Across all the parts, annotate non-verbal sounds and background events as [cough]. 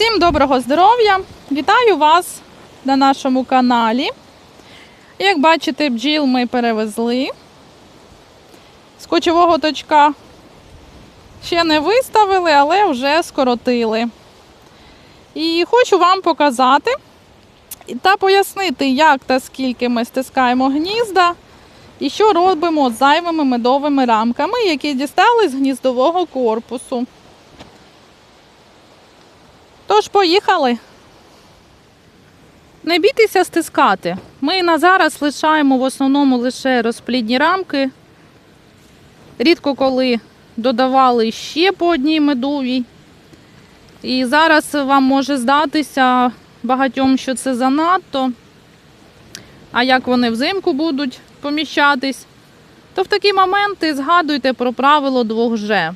Всім доброго здоров'я! Вітаю вас на нашому каналі. Як бачите, бджіл ми перевезли. З кочового точка ще не виставили, але вже скоротили. І хочу вам показати та пояснити, як та скільки ми стискаємо гнізда і що робимо з зайвими медовими рамками, які дістали з гніздового корпусу. Тож, поїхали. Не бійтеся стискати. Ми на зараз лишаємо в основному лише розплідні рамки. Рідко коли додавали ще по одній медовій. І зараз вам може здатися багатьом, що це занадто. А як вони взимку будуть поміщатись, то в такі моменти згадуйте про правило двох Ж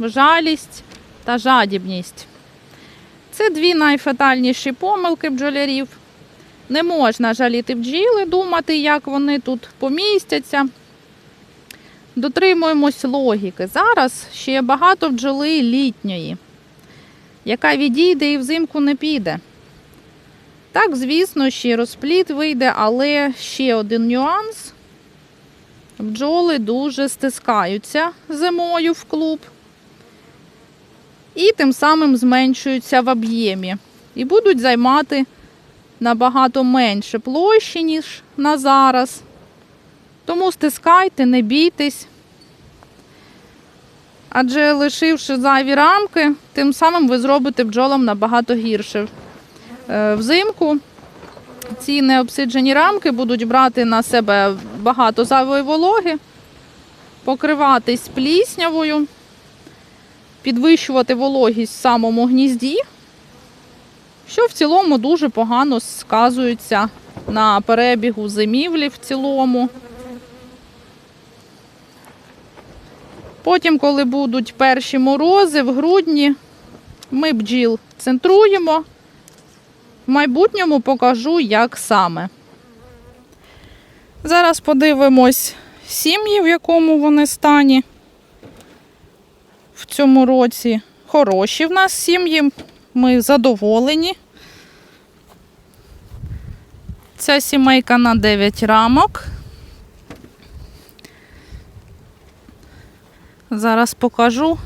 жалість та жадібність. Це дві найфатальніші помилки бджолярів. Не можна жаліти бджіли, думати, як вони тут помістяться. Дотримуємось логіки. Зараз ще багато бджоли літньої, яка відійде і взимку не піде. Так, звісно, ще розпліт вийде, але ще один нюанс. Бджоли дуже стискаються зимою в клуб і тим самим зменшуються в об'ємі. І будуть займати набагато менше площі, ніж на зараз. Тому стискайте, не бійтесь. Адже лишивши зайві рамки, тим самим ви зробите бджолам набагато гірше. Е, Взимку ці необсиджені рамки будуть брати на себе багато зайвої вологи, покриватись пліснявою підвищувати вологість в самому гнізді, що в цілому дуже погано сказується на перебігу зимівлі в цілому. Потім, коли будуть перші морози в грудні, ми бджіл центруємо. В майбутньому покажу, як саме. Зараз подивимось сім'ї, в якому вони стані в цьому році. Хороші в нас сім'ї, ми задоволені. Ця сімейка на 9 рамок. Зараз покажу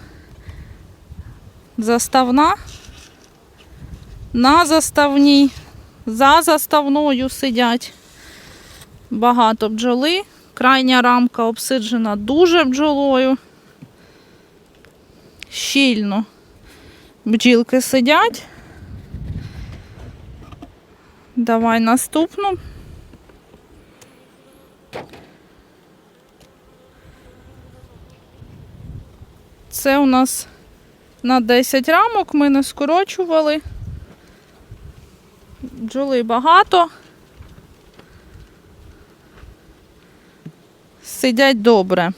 заставна. На заставній, за заставною сидять багато бджоли. Крайня рамка обсиджена дуже бджолою щільно бджілки сидять. Давай наступну. Це у нас на 10 рамок ми не скорочували. Бджоли багато. Сидять добре.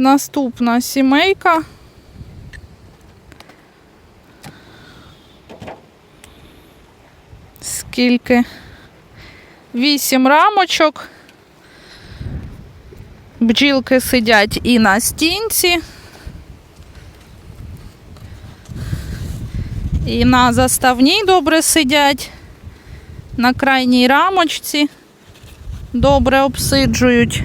Наступна сімейка. Скільки? Вісім рамочок. Бджілки сидять і на стінці, і на заставній добре сидять, на крайній рамочці добре обсиджують.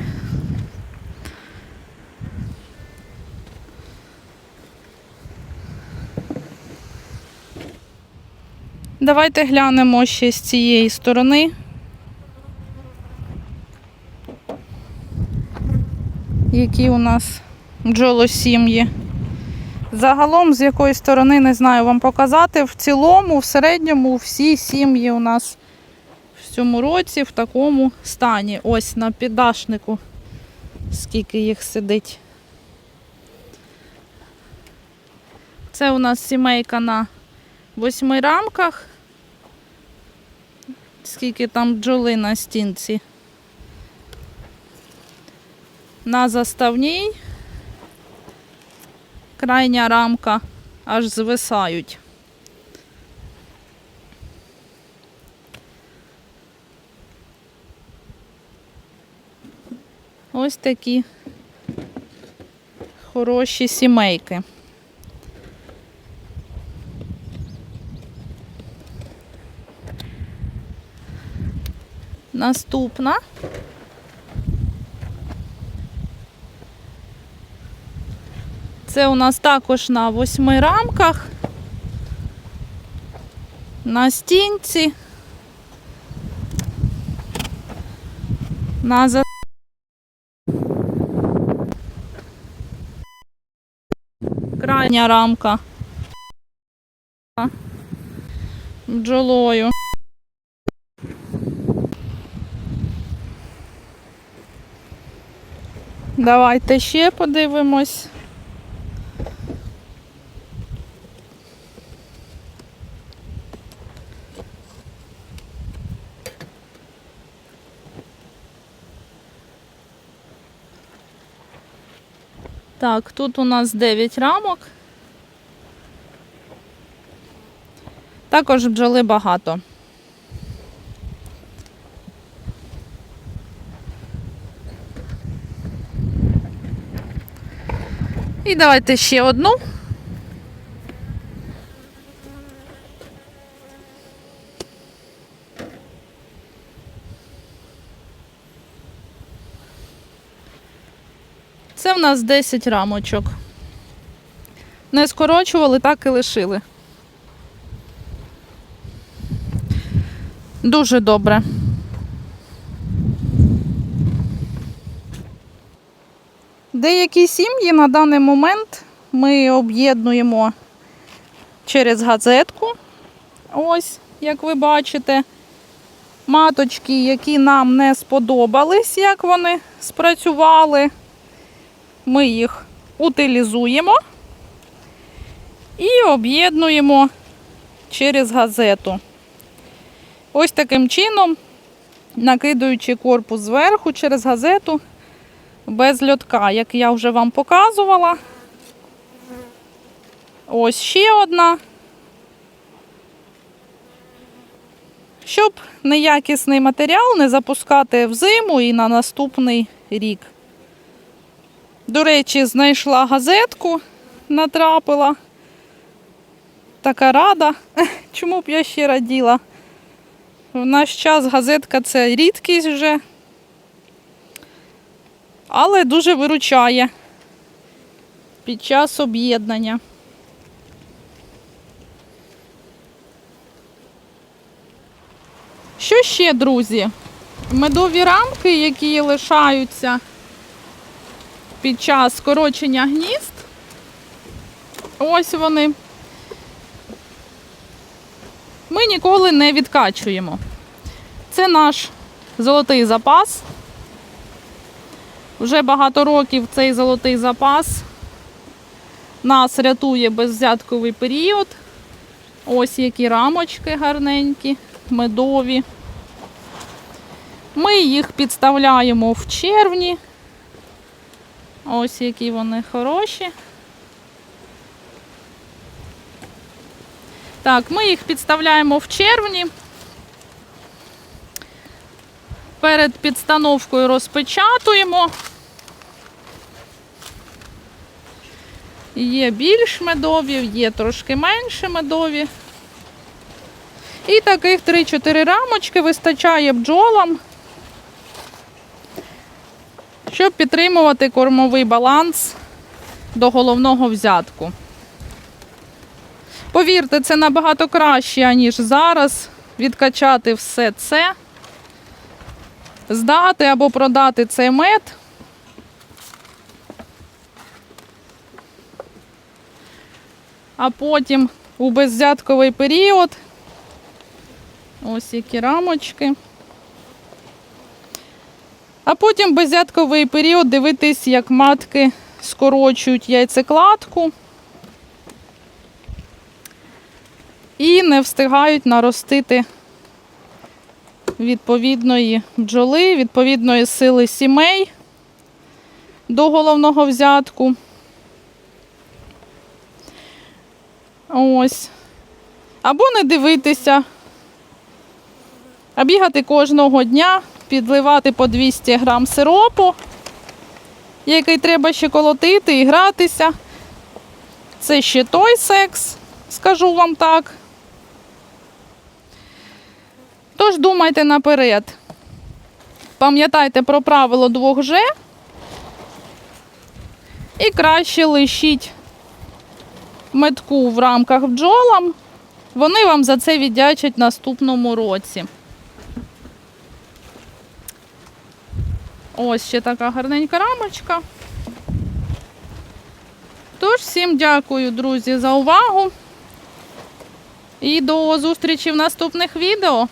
Давайте глянемо ще з цієї сторони. Які у нас бджолосім'ї. Загалом, з якої сторони, не знаю вам показати. В цілому, в середньому, всі сім'ї у нас в цьому році в такому стані. Ось на піддашнику, скільки їх сидить. Це у нас сімейка на восьми рамках. Скільки там бджоли на стінці. На заставній крайня рамка аж звисають. Ось такі хороші сімейки. Наступна. Це у нас також на восьми рамках. На стінці. На за... Крайня рамка. Бджолою. Давайте ще подивимось. Так, тут у нас 9 рамок. Також бджоли багато. І давайте ще одну. Це в нас 10 рамочок. Не скорочували, так і лишили. Дуже добре. Деякі сім'ї на даний момент ми об'єднуємо через газетку. Ось, як ви бачите, маточки, які нам не сподобались, як вони спрацювали. Ми їх утилізуємо і об'єднуємо через газету. Ось таким чином, накидуючи корпус зверху через газету без льотка, як я вже вам показувала. Ось ще одна. Щоб неякісний матеріал не запускати в зиму і на наступний рік. До речі, знайшла газетку, натрапила. Така рада. [laughs] Чому б я ще раділа? В наш час газетка це рідкість вже, але дуже виручає під час об'єднання. Що ще, друзі? Медові рамки, які лишаються під час скорочення гнізд. Ось вони. Ми ніколи не відкачуємо. Це наш золотий запас. Вже багато років цей золотий запас нас рятує безвзятковий період. Ось які рамочки гарненькі, медові. Ми їх підставляємо в червні. Ось які вони хороші. Так, ми їх підставляємо в червні. Перед підстановкою розпечатуємо. Є більш медові, є трошки менше медові. І таких 3-4 рамочки вистачає бджолам, щоб підтримувати кормовий баланс до головного взятку. Повірте, це набагато краще, ніж зараз відкачати все це, здати або продати цей мед. А потім у беззятковий період ось які рамочки. А потім беззятковий період дивитись, як матки скорочують яйцекладку. і не встигають наростити відповідної бджоли, відповідної сили сімей до головного взятку. Ось. Або не дивитися, а бігати кожного дня, підливати по 200 грам сиропу який треба ще колотити і гратися. Це ще той секс, скажу вам так. Тож думайте наперед. Пам'ятайте про правило 2G і краще лишіть метку в рамках бджолам. Вони вам за це віддячать наступному році. Ось ще така гарненька рамочка. Тож, всім дякую, друзі, за увагу. І до зустрічі в наступних відео.